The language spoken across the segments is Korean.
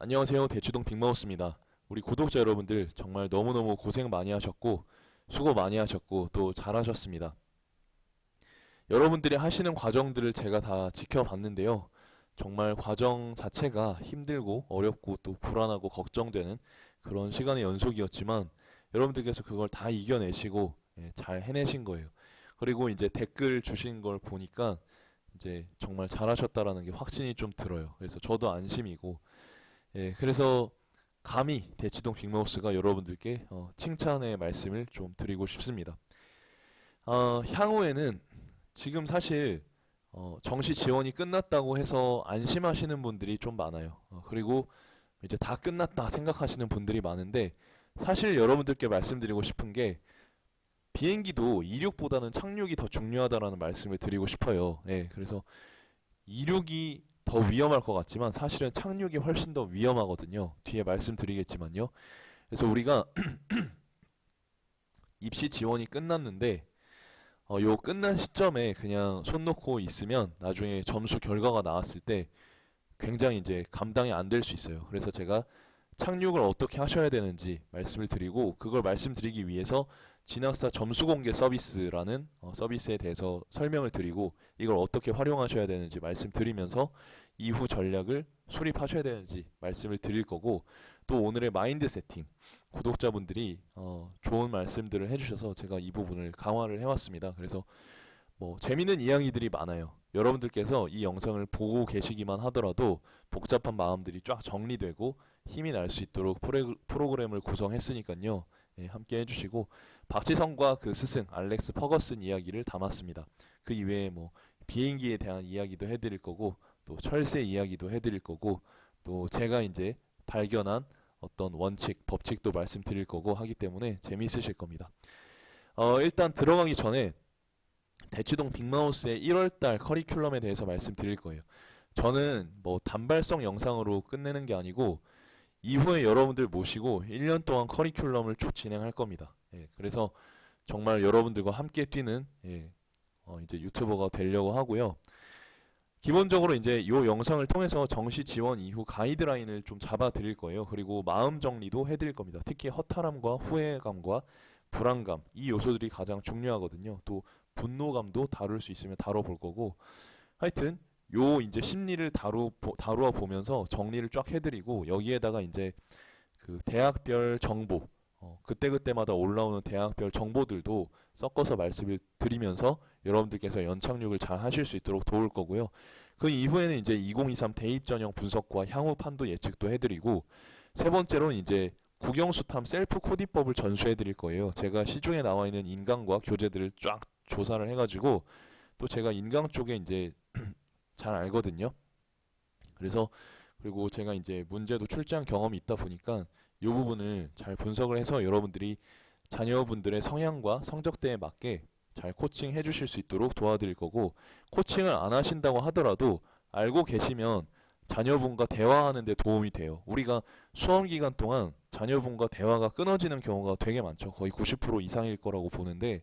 안녕하세요. 대치동 빅마우스입니다. 우리 구독자 여러분들 정말 너무너무 고생 많이 하셨고 수고 많이 하셨고 또 잘하셨습니다. 여러분들이 하시는 과정들을 제가 다 지켜봤는데요. 정말 과정 자체가 힘들고 어렵고 또 불안하고 걱정되는 그런 시간의 연속이었지만 여러분들께서 그걸 다 이겨내시고 예, 잘 해내신 거예요. 그리고 이제 댓글 주신 걸 보니까 이제 정말 잘하셨다라는 게 확신이 좀 들어요. 그래서 저도 안심이고 예, 그래서 감히 대치동 빅마우스가 여러분들께 어, 칭찬의 말씀을 좀 드리고 싶습니다. 어, 향후에는 지금 사실 어, 정시 지원이 끝났다고 해서 안심하시는 분들이 좀 많아요. 어, 그리고 이제 다 끝났다 생각하시는 분들이 많은데 사실 여러분들께 말씀드리고 싶은 게 비행기도 이륙보다는 착륙이 더 중요하다라는 말씀을 드리고 싶어요. 예, 그래서 이륙이 더 위험할 것 같지만 사실은 착륙이 훨씬 더 위험하거든요. 뒤에 말씀드리겠지만요. 그래서 우리가 입시 지원이 끝났는데 어, 요 끝난 시점에 그냥 손 놓고 있으면 나중에 점수 결과가 나왔을 때 굉장히 이제 감당이 안 될 수 있어요. 그래서 제가 착륙을 어떻게 하셔야 되는지 말씀을 드리고 그걸 말씀드리기 위해서 진학사 점수 공개 서비스라는 어, 서비스에 대해서 설명을 드리고 이걸 어떻게 활용하셔야 되는지 말씀드리면서 이후 전략을 수립하셔야 되는지 말씀을 드릴 거고 또 오늘의 마인드 세팅 구독자분들이 어, 좋은 말씀들을 해주셔서 제가 이 부분을 강화를 해왔습니다. 그래서 뭐 재밌는 이야기들이 많아요. 여러분들께서 이 영상을 보고 계시기만 하더라도 복잡한 마음들이 쫙 정리되고 힘이 날 수 있도록 프로그램을 구성했으니까요. 예, 함께 해주시고 박지성과 그 스승 알렉스 퍼거슨 이야기를 담았습니다. 그 이외에 뭐 비행기에 대한 이야기도 해드릴 거고 또 철새 이야기도 해드릴 거고 또 제가 이제 발견한 어떤 원칙, 법칙도 말씀드릴 거고 하기 때문에 재미있으실 겁니다. 어, 일단 들어가기 전에 대치동 빅마우스의 1월달 커리큘럼에 대해서 말씀드릴 거예요. 저는 뭐 단발성 영상으로 끝내는 게 아니고 이후에 여러분들 모시고 1년 동안 커리큘럼을 쭉 진행할 겁니다. 예, 그래서 정말 여러분들과 함께 뛰는 예, 어, 이제 유튜버가 되려고 하고요. 기본적으로 이제 이 영상을 통해서 정시 지원 이후 가이드라인을 좀 잡아 드릴 거예요. 그리고 마음 정리도 해 드릴 겁니다. 특히 허탈함과 후회감과 불안감 이 요소들이 가장 중요하거든요. 또 분노감도 다룰 수 있으면 다뤄 볼 거고 하여튼 요 이제 심리를 다루 다루어 보면서 정리를 쫙 해드리고 여기에다가 이제 그 대학별 정보 어, 그때그때마다 올라오는 대학별 정보들도 섞어서 말씀을 드리면서 여러분들께서 연착륙을 잘 하실 수 있도록 도울 거고요. 그 이후에는 이제 2023 대입 전형 분석과 향후 판도 예측도 해드리고 세 번째로는 이제 국영수탐 셀프 코디법을 전수해 드릴 거예요. 제가 시중에 나와 있는 인강과 교재들을 쫙 조사를 해가지고 또 제가 인강 쪽에 이제 잘 알거든요. 그래서 그리고 제가 이제 문제도 출제한 경험이 있다 보니까 이 부분을 잘 분석을 해서 여러분들이 자녀분들의 성향과 성적대에 맞게 잘 코칭 해 주실 수 있도록 도와드릴 거고 코칭을 안 하신다고 하더라도 알고 계시면 자녀분과 대화하는 데 도움이 돼요. 우리가 수험 기간 동안 자녀분과 대화가 끊어지는 경우가 되게 많죠. 거의 90% 이상일 거라고 보는데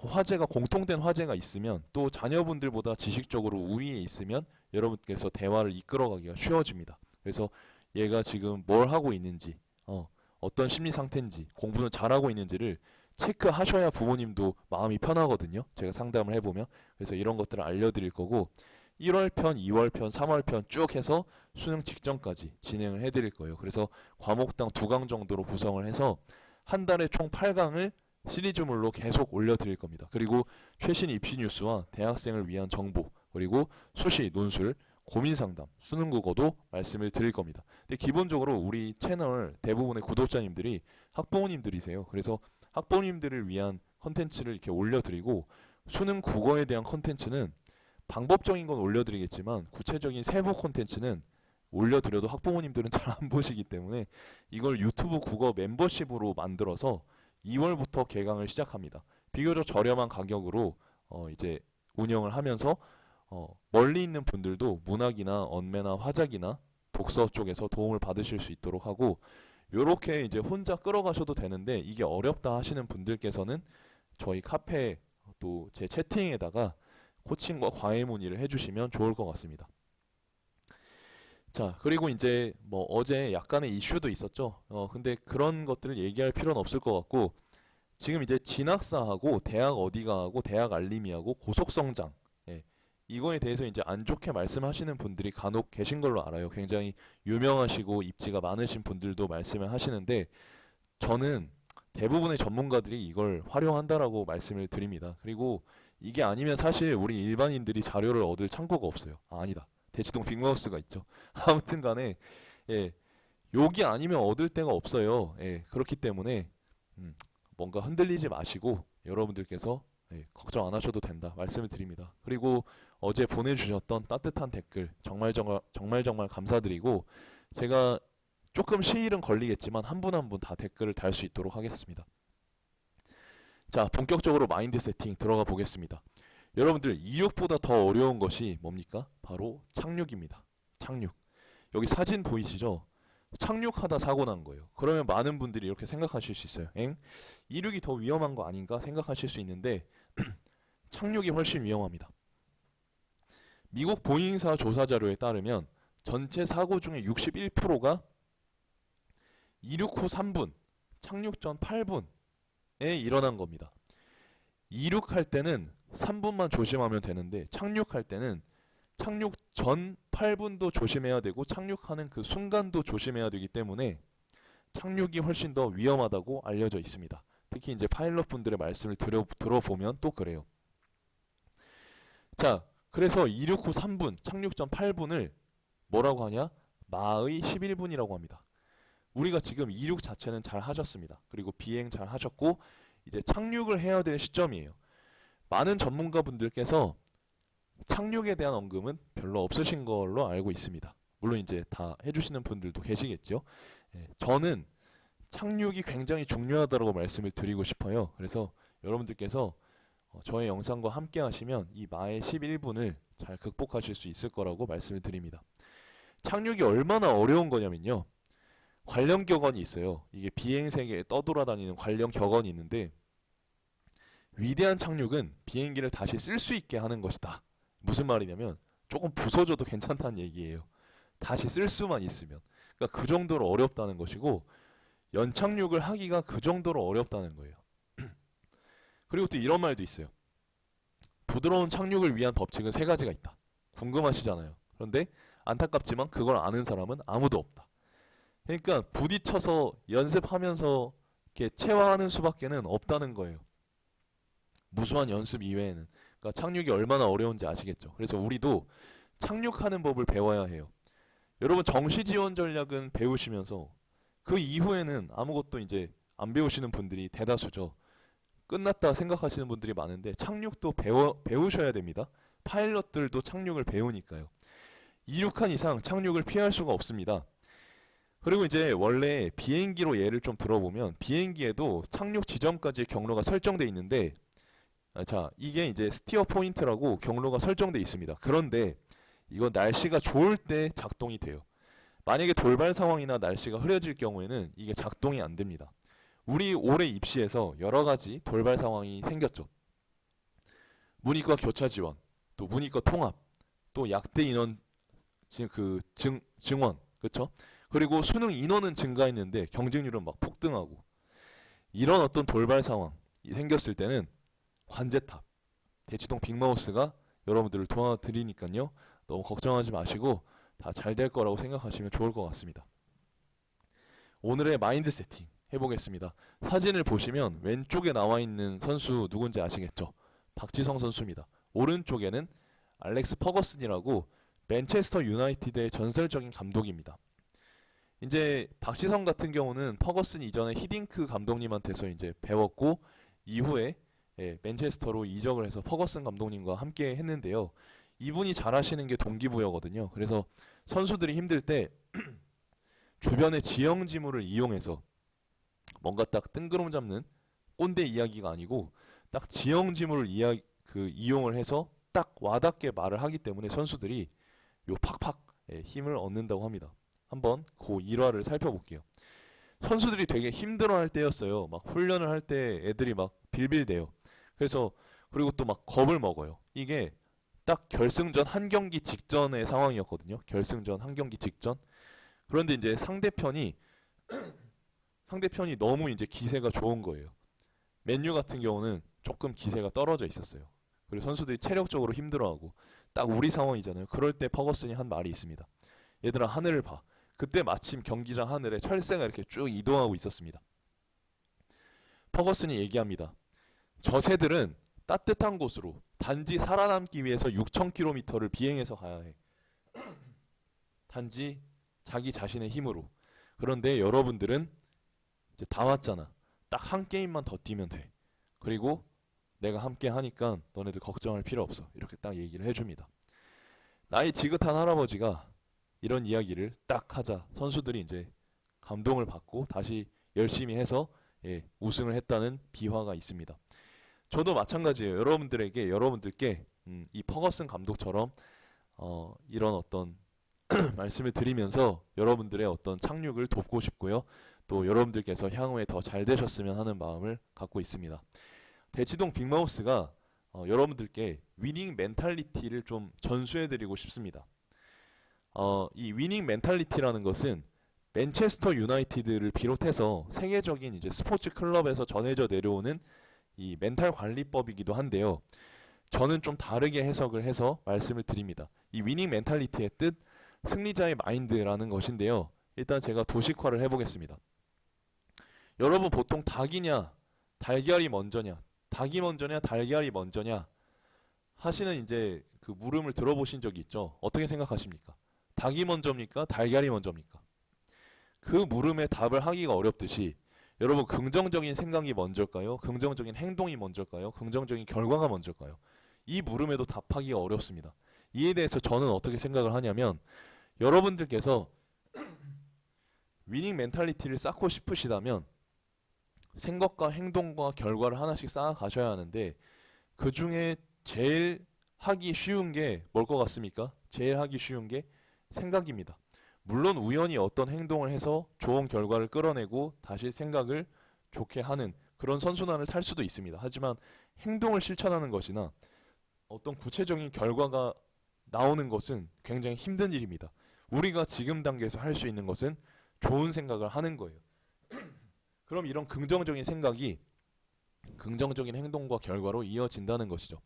화제가 공통된 화제가 있으면 또 자녀분들보다 지식적으로 우위에 있으면 여러분께서 대화를 이끌어가기가 쉬워집니다. 그래서 얘가 지금 뭘 하고 있는지, 어, 어떤 심리 상태인지, 공부는 잘하고 있는지를 체크하셔야 부모님도 마음이 편하거든요. 제가 상담을 해보면. 그래서 이런 것들을 알려드릴 거고, 1월 편, 2월 편, 3월 편 쭉 해서 수능 직전까지 진행을 해드릴 거예요. 그래서 과목당 두 강 정도로 구성을 해서 한 달에 총 8강을 시리즈물로 계속 올려드릴 겁니다. 그리고 최신 입시 뉴스와 대학생을 위한 정보, 그리고 수시, 논술, 고민 상담, 수능 국어도 말씀을 드릴 겁니다. 근데 기본적으로 우리 채널 대부분의 구독자님들이 학부모님들이세요. 그래서 학부모님들을 위한 컨텐츠를 이렇게 올려드리고 수능 국어에 대한 컨텐츠는 방법적인 건 올려드리겠지만 구체적인 세부 콘텐츠는 올려드려도 학부모님들은 잘 안 보시기 때문에 이걸 유튜브 국어 멤버십으로 만들어서 2월부터 개강을 시작합니다. 비교적 저렴한 가격으로 어 이제 운영을 하면서 어 멀리 있는 분들도 문학이나 언매나 화작이나 독서 쪽에서 도움을 받으실 수 있도록 하고 요렇게 이제 혼자 끌어가셔도 되는데 이게 어렵다 하시는 분들께서는 저희 카페 또 제 채팅에다가 코칭과 과외 문의를 해주시면 좋을 것 같습니다. 자, 그리고 이제 뭐 어제 약간의 이슈도 있었죠. 어, 근데 그런 것들을 얘기할 필요는 없을 것 같고 지금 이제 진학사하고 대학 어디가 하고 대학 알림이하고 고속성장 예, 이거에 대해서 이제 안 좋게 말씀하시는 분들이 간혹 계신 걸로 알아요. 굉장히 유명하시고 입지가 많으신 분들도 말씀을 하시는데 저는 대부분의 전문가들이 이걸 활용한다라고 말씀을 드립니다. 그리고 이게 아니면 사실 우리 일반인들이 자료를 얻을 창구가 없어요. 아, 아니다. 대치동 빅마우스가 있죠. 아무튼 간에 예, 여기 아니면 얻을 데가 없어요. 예, 그렇기 때문에 음, 뭔가 흔들리지 마시고 여러분들께서 예, 걱정 안 하셔도 된다 말씀을 드립니다. 그리고 어제 보내주셨던 따뜻한 댓글 정말 정말 정말 정말 감사드리고 제가 조금 시일은 걸리겠지만 한 분 한 분 다 댓글을 달 수 있도록 하겠습니다. 자 본격적으로 마인드 세팅 들어가 보겠습니다. 여러분들 이륙보다 더 어려운 것이 뭡니까? 바로 착륙입니다. 착륙. 여기 사진 보이시죠? 착륙하다 사고 난 거예요. 그러면 많은 분들이 이렇게 생각하실 수 있어요. 엥? 이륙이 더 위험한 거 아닌가 생각하실 수 있는데 착륙이 훨씬 위험합니다. 미국 보잉사 조사 자료에 따르면 전체 사고 중에 61%가 이륙 후 3분, 착륙 전 8분에 일어난 겁니다. 이륙할 때는 3분만 조심하면 되는데 착륙할 때는 착륙 전 8분도 조심해야 되고 착륙하는 그 순간도 조심해야 되기 때문에 착륙이 훨씬 더 위험하다고 알려져 있습니다. 특히 이제 파일럿 분들의 말씀을 들어, 들어보면 또 그래요. 자, 그래서 이륙 후 3분, 착륙 전 8분을 뭐라고 하냐? 마의 11분이라고 합니다. 우리가 지금 이륙 자체는 잘 하셨습니다. 그리고 비행 잘 하셨고 이제 착륙을 해야 될 시점이에요. 많은 전문가분들께서 착륙에 대한 언급은 별로 없으신 걸로 알고 있습니다. 물론 이제 다 해주시는 분들도 계시겠죠. 예, 저는 착륙이 굉장히 중요하다고 말씀을 드리고 싶어요. 그래서 여러분들께서 어, 저의 영상과 함께 하시면 이 마의 11분을 잘 극복하실 수 있을 거라고 말씀을 드립니다. 착륙이 얼마나 어려운 거냐면요. 관련 격언이 있어요. 이게 비행 세계에 떠돌아다니는 관련 격언이 있는데 위대한 착륙은 비행기를 다시 쓸 수 있게 하는 것이다. 무슨 말이냐면 조금 부서져도 괜찮다는 얘기예요. 다시 쓸 수만 있으면. 그러니까 그 정도로 어렵다는 것이고 연착륙을 하기가 그 정도로 어렵다는 거예요. 그리고 또 이런 말도 있어요. 부드러운 착륙을 위한 법칙은 세 가지가 있다. 궁금하시잖아요. 그런데 안타깝지만 그걸 아는 사람은 아무도 없다. 그러니까 부딪혀서 연습하면서 이렇게 체화하는 수밖에는 없다는 거예요. 무수한 연습 이외에는 그러니까 착륙이 얼마나 어려운지 아시겠죠. 그래서 우리도 착륙하는 법을 배워야 해요. 여러분 정시 지원 전략은 배우시면서 그 이후에는 아무것도 이제 안 배우시는 분들이 대다수죠. 끝났다 생각하시는 분들이 많은데 착륙도 배워 배우셔야 됩니다. 파일럿들도 착륙을 배우니까요. 이륙한 이상 착륙을 피할 수가 없습니다. 그리고 이제 원래 비행기로 예를 좀 들어보면 비행기에도 착륙 지점까지 경로가 설정돼 있는데 아, 자 이게 이제 스티어 포인트라고 경로가 설정돼 있습니다. 그런데 이건 날씨가 좋을 때 작동이 돼요. 만약에 돌발 상황이나 날씨가 흐려질 경우에는 이게 작동이 안 됩니다. 우리 올해 입시에서 여러 가지 돌발 상황이 생겼죠. 문이과 교차 지원, 또 문이과 통합, 또 약대 인원 지- 그 증, 증원, 그렇죠? 그리고 수능 인원은 증가했는데 경쟁률은 막 폭등하고 이런 어떤 돌발 상황이 생겼을 때는 관제탑, 대치동 빅마우스가 여러분들을 도와드리니까요. 너무 걱정하지 마시고 다 잘 될 거라고 생각하시면 좋을 것 같습니다. 오늘의 마인드 세팅 해보겠습니다. 사진을 보시면 왼쪽에 나와 있는 선수 누군지 아시겠죠? 박지성 선수입니다. 오른쪽에는 알렉스 퍼거슨이라고 맨체스터 유나이티드의 전설적인 감독입니다. 이제 박지성 같은 경우는 퍼거슨 이전에 히딩크 감독님한테서 이제 배웠고 이후에 예, 맨체스터로 이적을 해서 퍼거슨 감독님과 함께 했는데요. 이분이 잘하시는 게 동기부여거든요. 그래서 선수들이 힘들 때 주변의 지형 지물을 이용해서 뭔가 딱 뜬구름 잡는 꼰대 이야기가 아니고 딱 지형 지물을 이야 그 이용을 해서 딱 와닿게 말을 하기 때문에 선수들이 요 팍팍 예, 힘을 얻는다고 합니다. 한번 그 일화를 살펴볼게요. 선수들이 되게 힘들어할 때였어요. 막 훈련을 할 때 애들이 막 빌빌대요. 그래서 그리고 또 막 겁을 먹어요. 이게 딱 결승전 한 경기 직전의 상황이었거든요. 결승전 한 경기 직전. 그런데 이제 상대편이 상대편이 너무 이제 기세가 좋은 거예요. 맨유 같은 경우는 조금 기세가 떨어져 있었어요. 그리고 선수들이 체력적으로 힘들어하고 딱 우리 상황이잖아요. 그럴 때 퍼거슨이 한 말이 있습니다. 얘들아 하늘을 봐. 그때 마침 경기장 하늘에 철새가 이렇게 쭉 이동하고 있었습니다. 퍼거슨이 얘기합니다. 저 새들은 따뜻한 곳으로 단지 살아남기 위해서 6,000km를 비행해서 가야 해. 단지 자기 자신의 힘으로. 그런데 여러분들은 이제 다 왔잖아. 딱 한 게임만 더 뛰면 돼. 그리고 내가 함께 하니까 너네들 걱정할 필요 없어. 이렇게 딱 얘기를 해줍니다. 나이 지긋한 할아버지가 이런 이야기를 딱 하자 선수들이 이제 감동을 받고 다시 열심히 해서 예, 우승을 했다는 비화가 있습니다. 저도 마찬가지예요. 여러분들에게 여러분들께 음, 이 퍼거슨 감독처럼 어, 이런 어떤 말씀을 드리면서 여러분들의 어떤 착륙을 돕고 싶고요. 또 여러분들께서 향후에 더 잘 되셨으면 하는 마음을 갖고 있습니다. 대치동 빅마우스가 어, 여러분들께 위닝 멘탈리티를 좀 전수해드리고 싶습니다. 어, 이 위닝 멘탈리티라는 것은 맨체스터 유나이티드를 비롯해서 세계적인 이제 스포츠 클럽에서 전해져 내려오는 이 멘탈 관리법이기도 한데요. 저는 좀 다르게 해석을 해서 말씀을 드립니다. 이 위닝 멘탈리티의 뜻 승리자의 마인드라는 것인데요. 일단 제가 도식화를 해보겠습니다. 여러분 보통 닭이냐 달걀이 먼저냐 닭이 먼저냐 달걀이 먼저냐 하시는 이제 그 물음을 들어보신 적이 있죠. 어떻게 생각하십니까? 닭이 먼저입니까? 달걀이 먼저입니까? 그 물음에 답을 하기가 어렵듯이 여러분 긍정적인 생각이 먼저일까요? 긍정적인 행동이 먼저일까요? 긍정적인 결과가 먼저일까요? 이 물음에도 답하기가 어렵습니다. 이에 대해서 저는 어떻게 생각을 하냐면 여러분들께서 위닝 멘탈리티를 쌓고 싶으시다면 생각과 행동과 결과를 하나씩 쌓아 가셔야 하는데 그 중에 제일 하기 쉬운 게 뭘 것 같습니까? 제일 하기 쉬운 게 생각입니다. 물론 우연히 어떤 행동을 해서 좋은 결과를 끌어내고 다시 생각을 좋게 하는 그런 선순환을 탈 수도 있습니다. 하지만 행동을 실천하는 것이나 어떤 구체적인 결과가 나오는 것은 굉장히 힘든 일입니다. 우리가 지금 단계에서 할 수 있는 것은 좋은 생각을 하는 거예요. 그럼 이런 긍정적인 생각이 긍정적인 행동과 결과로 이어진다는 것이죠.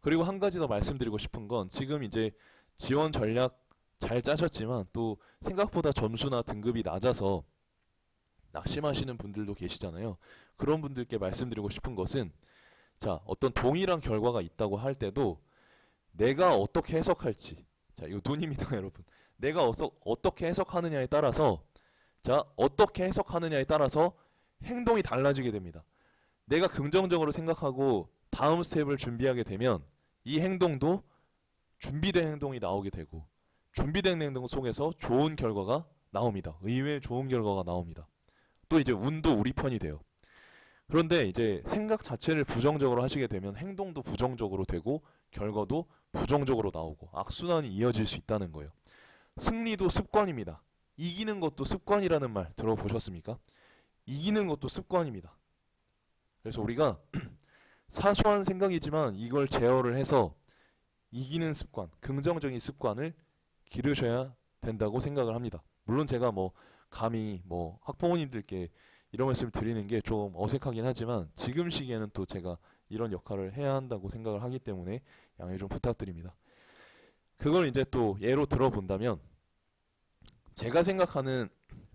그리고 한 가지 더 말씀드리고 싶은 건 지금 이제 지원 전략 잘 짜셨지만 또 생각보다 점수나 등급이 낮아서 낙심하시는 분들도 계시잖아요. 그런 분들께 말씀드리고 싶은 것은 자, 어떤 동일한 결과가 있다고 할 때도 내가 어떻게 해석할지 자, 이거 눈입니다, 여러분. 내가 어서, 어떻게 해석하느냐에 따라서 자, 어떻게 해석하느냐에 따라서 행동이 달라지게 됩니다. 내가 긍정적으로 생각하고 다음 스텝을 준비하게 되면 이 행동도 준비된 행동이 나오게 되고 준비된 행동 속에서 좋은 결과가 나옵니다. 의외의 좋은 결과가 나옵니다. 또 이제 운도 우리 편이 돼요. 그런데 이제 생각 자체를 부정적으로 하시게 되면 행동도 부정적으로 되고 결과도 부정적으로 나오고 악순환이 이어질 수 있다는 거예요. 승리도 습관입니다. 이기는 것도 습관이라는 말 들어보셨습니까? 이기는 것도 습관입니다. 그래서 우리가 사소한 생각이지만 이걸 제어를 해서 이기는 습관, 긍정적인 습관을 기르셔야 된다고 생각을 합니다. 물론 제가 뭐 감히 뭐 학부모님들께 이런 말씀을 드리는 게 좀 어색하긴 하지만 지금 시기에는 또 제가 이런 역할을 해야 한다고 생각을 하기 때문에 양해 좀 부탁드립니다. 그걸 이제 또 예로 들어본다면 제가 생각하는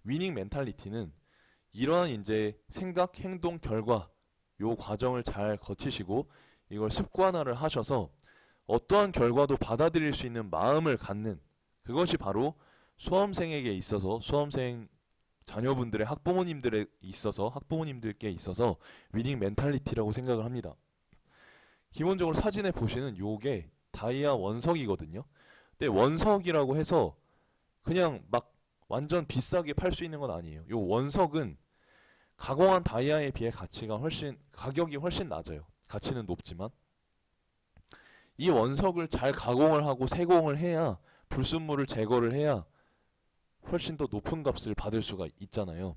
위닝 멘탈리티는 이러한 이제 생각, 행동, 결과 요 과정을 잘 거치시고 이걸 습관화를 하셔서 어떠한 결과도 받아들일 수 있는 마음을 갖는 그것이 바로 수험생에게 있어서 수험생 자녀분들의 학부모님들에 있어서 학부모님들께 있어서 위닝 멘탈리티라고 생각을 합니다. 기본적으로 사진에 보시는 요게 다이아 원석이거든요. 근데 원석이라고 해서 그냥 막 완전 비싸게 팔 수 있는 건 아니에요. 요 원석은 가공한 다이아에 비해 가치가 훨씬 가격이 훨씬 낮아요. 가치는 높지만 이 원석을 잘 가공을 하고 세공을 해야 불순물을 제거를 해야 훨씬 더 높은 값을 받을 수가 있잖아요.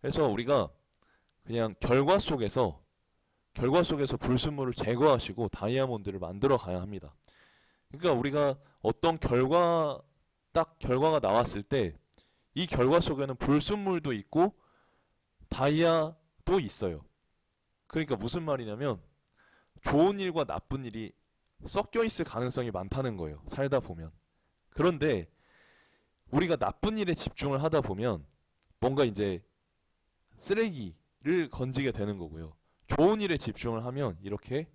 그래서 우리가 그냥 결과 속에서 결과 속에서 불순물을 제거하시고 다이아몬드를 만들어 가야 합니다. 그러니까 우리가 어떤 결과 딱 결과가 나왔을 때 이 결과 속에는 불순물도 있고 다이아도 있어요. 그러니까 무슨 말이냐면 좋은 일과 나쁜 일이 섞여 있을 가능성이 많다는 거예요. 살다 보면. 그런데 우리가 나쁜 일에 집중을 하다 보면 뭔가 이제 쓰레기를 건지게 되는 거고요. 좋은 일에 집중을 하면 이렇게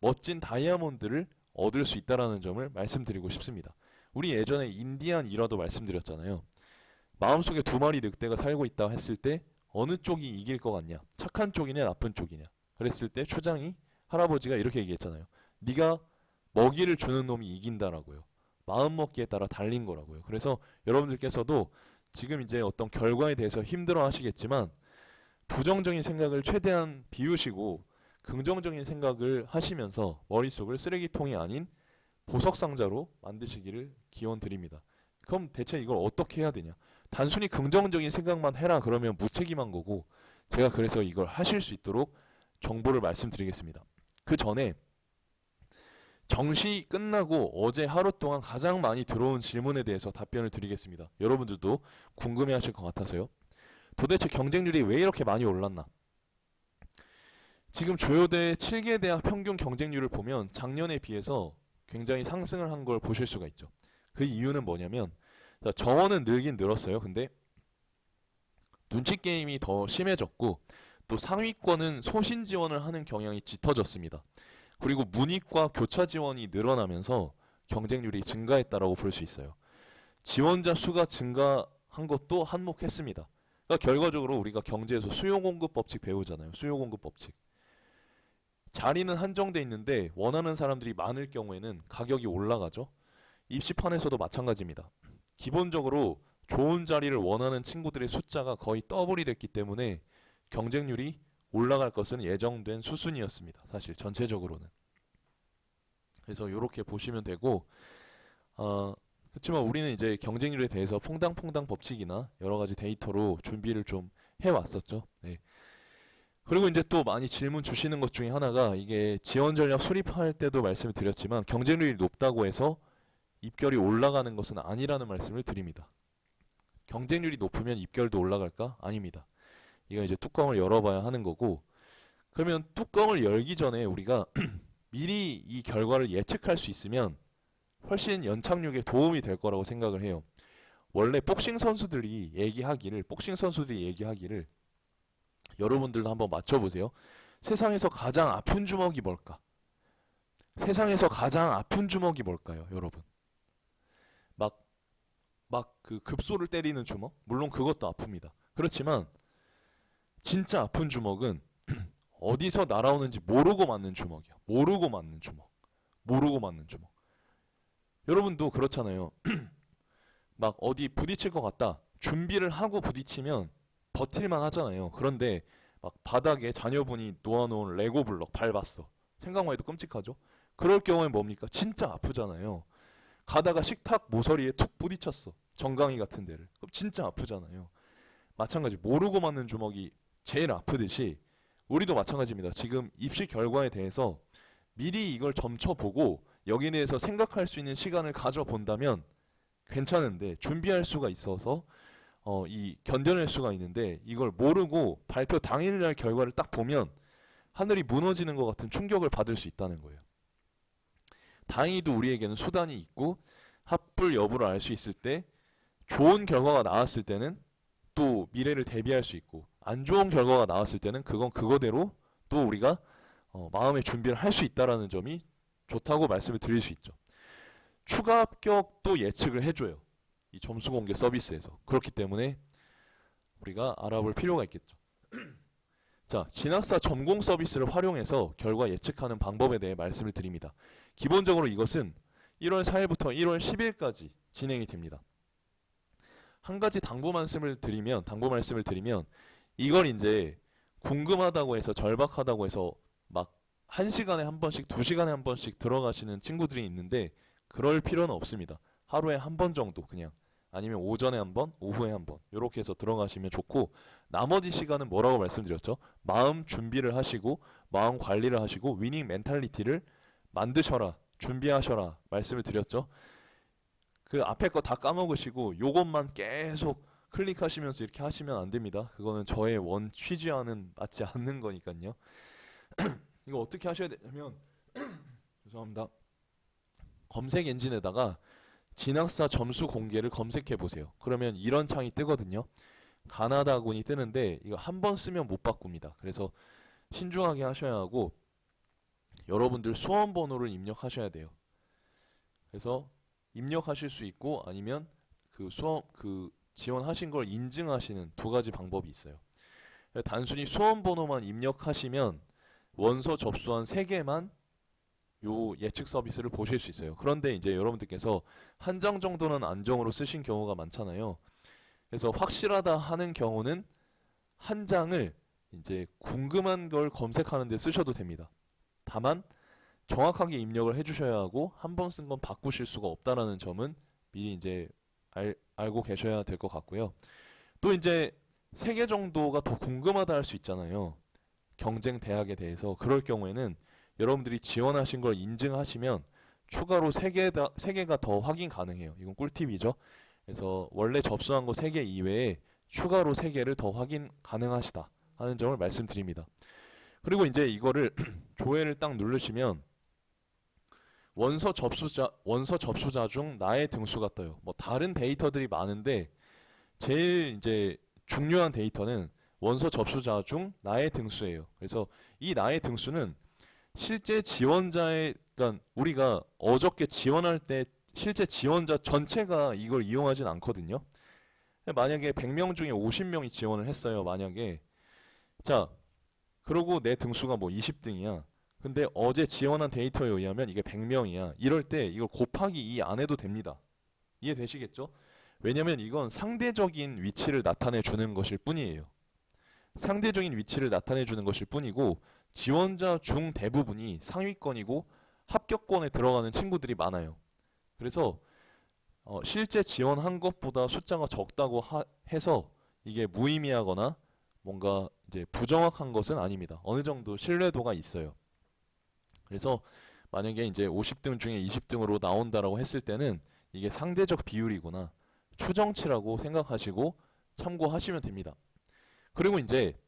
멋진 다이아몬드를 얻을 수 있다라는 점을 말씀드리고 싶습니다. 우리 예전에 인디안 일화도 말씀드렸잖아요. 마음속에 두 마리 늑대가 살고 있다 했을 때 어느 쪽이 이길 것 같냐? 착한 쪽이냐 나쁜 쪽이냐? 그랬을 때 추장이 할아버지가 이렇게 얘기했잖아요. 네가 먹이를 주는 놈이 이긴다라고요. 마음 먹기에 따라 달린 거라고요. 그래서 여러분들께서도 지금 이제 어떤 결과에 대해서 힘들어 하시겠지만 부정적인 생각을 최대한 비우시고 긍정적인 생각을 하시면서 머릿속을 쓰레기통이 아닌 보석 상자로 만드시기를 기원 드립니다. 그럼 대체 이걸 어떻게 해야 되냐? 단순히 긍정적인 생각만 해라 그러면 무책임한 거고 제가 그래서 이걸 하실 수 있도록 정보를 말씀드리겠습니다. 그 전에 정시 끝나고 어제 하루 동안 가장 많이 들어온 질문에 대해서 답변을 드리겠습니다. 여러분들도 궁금해 하실 것 같아서요. 도대체 경쟁률이 왜 이렇게 많이 올랐나? 지금 주요대 7개 대학 평균 경쟁률을 보면 작년에 비해서 굉장히 상승을 한 걸 보실 수가 있죠. 그 이유는 뭐냐면 자, 정원은 늘긴 늘었어요. 근데 눈치 게임이 더 심해졌고 또 상위권은 소신 지원을 하는 경향이 짙어졌습니다. 그리고 문이과 교차 지원이 늘어나면서 경쟁률이 증가했다라고 볼 수 있어요. 지원자 수가 증가한 것도 한몫했습니다. 그러니까 결과적으로 우리가 경제에서 수요 공급 법칙 배우잖아요. 수요 공급 법칙. 자리는 한정돼 있는데 원하는 사람들이 많을 경우에는 가격이 올라가죠. 입시판에서도 마찬가지입니다. 기본적으로 좋은 자리를 원하는 친구들의 숫자가 거의 더블이 됐기 때문에 경쟁률이 올라갈 것은 예정된 수순이었습니다. 사실 전체적으로는. 그래서 이렇게 보시면 되고 어, 그렇지만 우리는 이제 경쟁률에 대해서 퐁당퐁당 법칙이나 여러 가지 데이터로 준비를 좀 해왔었죠. 네. 그리고 이제 또 많이 질문 주시는 것 중에 하나가 이게 지원 전략 수립할 때도 말씀을 드렸지만 경쟁률이 높다고 해서 입결이 올라가는 것은 아니라는 말씀을 드립니다. 경쟁률이 높으면 입결도 올라갈까? 아닙니다. 이건 이제 뚜껑을 열어봐야 하는 거고 그러면 뚜껑을 열기 전에 우리가 미리 이 결과를 예측할 수 있으면 훨씬 연착륙에 도움이 될 거라고 생각을 해요. 원래 복싱 선수들이 얘기하기를 복싱 선수들이 얘기하기를 여러분들도 한번 맞춰보세요. 세상에서 가장 아픈 주먹이 뭘까? 세상에서 가장 아픈 주먹이 뭘까요, 여러분? 막, 막 그 급소를 때리는 주먹? 물론 그것도 아픕니다. 그렇지만, 진짜 아픈 주먹은 어디서 날아오는지 모르고 맞는 주먹이야. 모르고 맞는 주먹. 모르고 맞는 주먹. 여러분도 그렇잖아요. 막 어디 부딪힐 것 같다. 준비를 하고 부딪히면 버틸만 하잖아요. 그런데 막 바닥에 자녀분이 놓아놓은 레고 블럭 밟았어. 생각만 해도 끔찍하죠? 그럴 경우에 뭡니까? 진짜 아프잖아요. 가다가 식탁 모서리에 툭 부딪혔어. 정강이 같은 데를. 그럼 진짜 아프잖아요. 마찬가지 모르고 맞는 주먹이 제일 아프듯이 우리도 마찬가지입니다. 지금 입시 결과에 대해서 미리 이걸 점쳐보고 여기에 대해서 생각할 수 있는 시간을 가져본다면 괜찮은데 준비할 수가 있어서 어, 이 견뎌낼 수가 있는데 이걸 모르고 발표 당일날 결과를 딱 보면 하늘이 무너지는 것 같은 충격을 받을 수 있다는 거예요. 다행히도 우리에게는 수단이 있고 합불 여부를 알 수 있을 때 좋은 결과가 나왔을 때는 또 미래를 대비할 수 있고 안 좋은 결과가 나왔을 때는 그건 그거대로 또 우리가 어, 마음의 준비를 할 수 있다라는 점이 좋다고 말씀을 드릴 수 있죠. 추가 합격도 예측을 해줘요. 이 점수 공개 서비스에서 그렇기 때문에 우리가 알아볼 필요가 있겠죠. 자, 진학사 전공 서비스를 활용해서 결과 예측하는 방법에 대해 말씀을 드립니다. 기본적으로 이것은 1월 4일부터 1월 10일까지 진행이 됩니다. 한 가지 당부 말씀을 드리면 당부 말씀을 드리면 이걸 이제 궁금하다고 해서 절박하다고 해서 막 한 시간에 한 번씩 두 시간에 한 번씩 들어가시는 친구들이 있는데 그럴 필요는 없습니다. 하루에 한 번 정도 그냥 아니면 오전에 한 번, 오후에 한 번 이렇게 해서 들어가시면 좋고 나머지 시간은 뭐라고 말씀드렸죠? 마음 준비를 하시고 마음 관리를 하시고 위닝 멘탈리티를 만드셔라 준비하셔라 말씀을 드렸죠. 그 앞에 거 다 까먹으시고 요것만 계속 클릭하시면서 이렇게 하시면 안 됩니다. 그거는 저의 원 취지와는 맞지 않는 거니까요. 이거 어떻게 하셔야 되냐면 죄송합니다. 검색 엔진에다가 진학사 점수 공개를 검색해 보세요. 그러면 이런 창이 뜨거든요. 가나다군이 뜨는데 이거 한 번 쓰면 못 바꿉니다. 그래서 신중하게 하셔야 하고 여러분들 수험 번호를 입력하셔야 돼요. 그래서 입력하실 수 있고 아니면 그 수험 그 지원하신 걸 인증하시는 두 가지 방법이 있어요. 단순히 수험 번호만 입력하시면 원서 접수한 세 개만 요 예측 서비스를 보실 수 있어요. 그런데 이제 여러분들께서 한 장 정도는 안정으로 쓰신 경우가 많잖아요. 그래서 확실하다 하는 경우는 한 장을 이제 궁금한 걸 검색하는 데 쓰셔도 됩니다. 다만 정확하게 입력을 해주셔야 하고 한 번 쓴 건 바꾸실 수가 없다라는 점은 미리 이제 알, 알고 계셔야 될 것 같고요. 또 이제 세 개 정도가 더 궁금하다 할 수 있잖아요. 경쟁 대학에 대해서 그럴 경우에는 여러분들이 지원하신 걸 인증하시면 추가로 세 개다 세 개가 더 확인 가능해요. 이건 꿀팁이죠. 그래서 원래 접수한 거 세 개 이외에 추가로 세 개를 더 확인 가능하시다 하는 점을 말씀드립니다. 그리고 이제 이거를 조회를 딱 누르시면 원서 접수자 원서 접수자 중 나의 등수가 떠요. 뭐 다른 데이터들이 많은데 제일 이제 중요한 데이터는 원서 접수자 중 나의 등수예요. 그래서 이 나의 등수는 실제 지원자의 그러니까 우리가 어저께 지원할 때 실제 지원자 전체가 이걸 이용하진 않거든요. 만약에 100명 중에 50명이 지원을 했어요. 만약에 자 그러고 내 등수가 뭐 20등이야. 근데 어제 지원한 데이터에 의하면 이게 100명이야. 이럴 때 이걸 곱하기 2 안 해도 됩니다. 이해되시겠죠? 왜냐면 이건 상대적인 위치를 나타내 주는 것일 뿐이에요. 상대적인 위치를 나타내 주는 것일 뿐이고 지원자 중 대부분이 상위권이고 합격권에 들어가는 친구들이 많아요. 그래서 어, 실제 지원한 것보다 숫자가 적다고 하, 해서 이게 무의미하거나 뭔가 이제 부정확한 것은 아닙니다. 어느 정도 신뢰도가 있어요. 그래서 만약에 이제 50등 중에 20등으로 나온다라고 했을 때는 이게 상대적 비율이구나 추정치라고 생각하시고 참고하시면 됩니다. 그리고 이제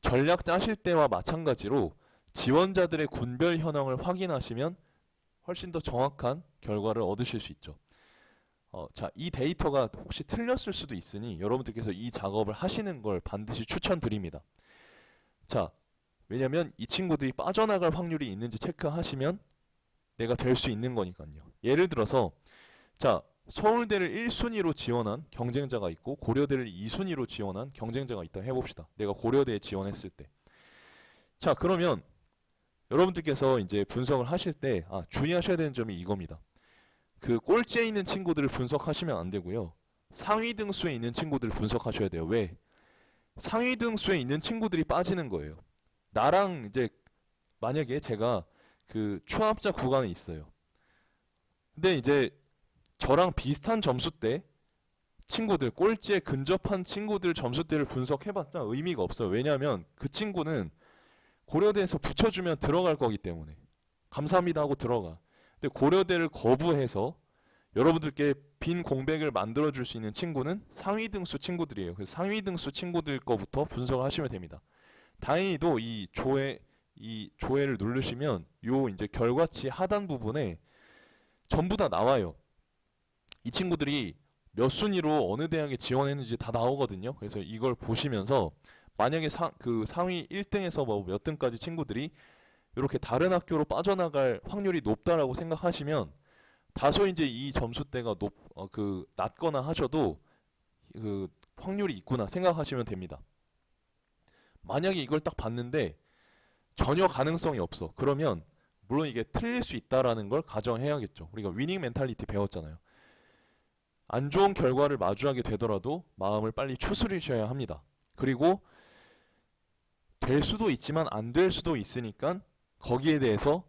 전략 짜실 때와 마찬가지로 지원자들의 군별 현황을 확인하시면 훨씬 더 정확한 결과를 얻으실 수 있죠. 어, 자, 이 데이터가 혹시 틀렸을 수도 있으니 여러분들께서 이 작업을 하시는 걸 반드시 추천드립니다. 자, 왜냐면 이 친구들이 빠져나갈 확률이 있는지 체크하시면 내가 될 수 있는 거니까요. 예를 들어서 자, 서울대를 1순위로 지원한 경쟁자가 있고 고려대를 2순위로 지원한 경쟁자가 있다 해봅시다. 내가 고려대에 지원했을 때. 자, 그러면 여러분들께서 이제 분석을 하실 때 아, 주의하셔야 되는 점이 이겁니다. 그 꼴찌에 있는 친구들을 분석하시면 안 되고요. 상위 등수에 있는 친구들을 분석하셔야 돼요. 왜? 상위 등수에 있는 친구들이 빠지는 거예요. 나랑 이제 만약에 제가 그 추합자 구간에 있어요. 근데 이제 저랑 비슷한 점수대 친구들 꼴찌에 근접한 친구들 점수대를 분석해봤자 의미가 없어요. 왜냐하면 그 친구는 고려대에서 붙여주면 들어갈 거기 때문에 감사합니다 하고 들어가. 근데 고려대를 거부해서 여러분들께 빈 공백을 만들어 줄 수 있는 친구는 상위 등수 친구들이에요. 그래서 상위 등수 친구들 거부터 분석을 하시면 됩니다. 다행히도 이 조회 이 조회를 누르시면 요 이제 결과치 하단 부분에 전부 다 나와요. 이 친구들이 몇 순위로 어느 대학에 지원했는지 다 나오거든요. 그래서 이걸 보시면서 만약에 상, 그 상위 1등에서 뭐 몇 등까지 친구들이 이렇게 다른 학교로 빠져나갈 확률이 높다라고 생각하시면 다소 이제 이 점수대가 높, 어, 그 낮거나 하셔도 그 확률이 있구나 생각하시면 됩니다. 만약에 이걸 딱 봤는데 전혀 가능성이 없어. 그러면 물론 이게 틀릴 수 있다라는 걸 가정해야겠죠. 우리가 위닝 멘탈리티 배웠잖아요. 안 좋은 결과를 마주하게 되더라도 마음을 빨리 추스리셔야 합니다. 그리고 될 수도 있지만 안 될 수도 있으니까 거기에 대해서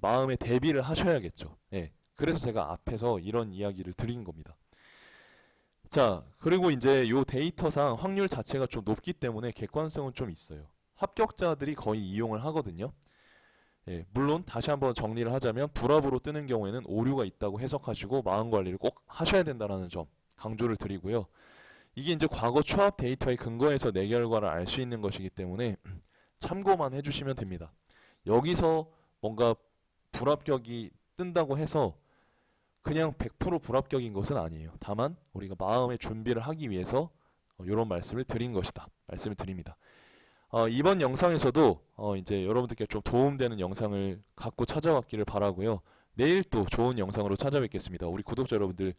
마음의 대비를 하셔야겠죠. 예. 그래서 제가 앞에서 이런 이야기를 드린 겁니다. 자, 그리고 이제 요 데이터상 확률 자체가 좀 높기 때문에 객관성은 좀 있어요. 합격자들이 거의 이용을 하거든요. 예, 물론 다시 한번 정리를 하자면 불합으로 뜨는 경우에는 오류가 있다고 해석하시고 마음 관리를 꼭 하셔야 된다는 점 강조를 드리고요. 이게 이제 과거 추합 데이터에 근거해서 내 결과를 알 수 있는 것이기 때문에 참고만 해주시면 됩니다. 여기서 뭔가 불합격이 뜬다고 해서 그냥 100% 불합격인 것은 아니에요. 다만 우리가 마음의 준비를 하기 위해서 이런 말씀을 드린 것이다. 말씀을 드립니다. 어, 이번 영상에서도 어, 이제 여러분들께 좀 도움되는 영상을 갖고 찾아왔기를 바라고요. 내일 또 좋은 영상으로 찾아뵙겠습니다. 우리 구독자 여러분들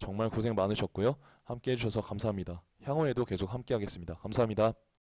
정말 고생 많으셨고요. 함께 해주셔서 감사합니다. 향후에도 계속 함께 하겠습니다. 감사합니다.